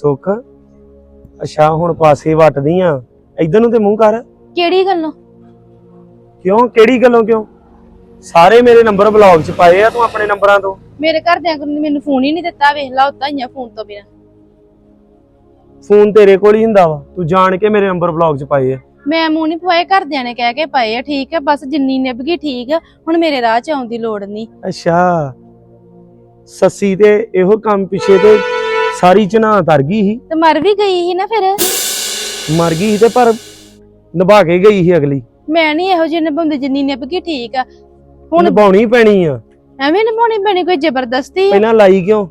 ਸੁੱਖ। ਅੱਛਾ ਹੁਣ ਪਾਸੇ ਵੱਟਦੀ ਆ ਇਧਰ ਨੂੰ ਤੇ ਮੂੰਹ ਕਰ। ਕਿਹੜੀ ਗੱਲੋਂ? ਕਿਉਂ? ਕਿਹੜੀ ਗੱਲੋਂ ਕਿਉਂ? ਸਾਰੇ ਮੇਰੇ ਨੰਬਰ ਬਲੌਗ 'ਚ ਪਾਏ ਆ ਤੂੰ ਆਪਣੇ ਨੰਬਰਾਂ ਤੋਂ। ਮੇਰੇ ਘਰਦਿਆਂ ਨੇ ਮੈਨੂੰ ਫੋਨ ਹੀ ਨਹੀਂ ਦਿੱਤਾ ਵੇਖ ਲਾ ਉਦਾਂ ਹੀ ਆ ਫੋਨ ਤੋਂ ਬਿਨਾ। ਫੋਨ ਤੇਰੇ ਕੋਲ ਹੀ ਹੁੰਦਾ ਵਾ। ਤੂੰ ਜਾਣ ਕੇ ਮੇਰੇ ਨੰਬਰ ਬਲੌਗ 'ਚ ਪਾਏ ਆ। ਮੈਂ ਮੂੰਹ ਨਹੀਂ ਪਵਾਏ ਘਰਦਿਆਂ ਨੇ ਕਹਿ ਕੇ ਪਾਏ ਆ ਠੀਕ ਹੈ ਬਸ ਜਿੰਨੀ ਨਿਭ ਗਈ ਠੀਕ ਆ ਹੁਣ ਮੇਰੇ ਰਾਹ 'ਚ ਆਉਣ ਦੀ ਲੋੜ ਨਹੀਂ ਅੱਛਾ। ਸੱਸੀ ਤੇ ਇਹੋ ਕੰਮ ਪਿੱਛੇ ਤੇ ਸਾਰੀ ਚਨਾ ਤਰ ਗਈ ਸੀ। ਤੇ ਮਰ ਵੀ ਗਈ ਸੀ ਨਾ ਫਿਰ? ਮਰ ਗਈ ਸੀ ਤੇ ਪਰ ਨਿਭਾ ਕੇ ਗਈ ਸੀ ਅਗਲੀ। ਮੈਂ ਨਹੀਂ ਇਹੋ ਜਿਹੇ ਨਿਭਾਉਂਦੀ ਜਿੰਨੀ ਨਿਭ ਗਈ ਠੀਕ ਆ। ਹੁਣ ਨਿਭਾਉਣੀ ਪੈਣੀ ਆ। ਐਵੇਂ ਨਿਭਾਉਣੀ ਪੈਣੀ ਕੋਈ ਜ਼ਬਰਦਸਤੀ ਆ। ਪਹਿਲਾਂ ਲਾਈ ਕਿਉਂ?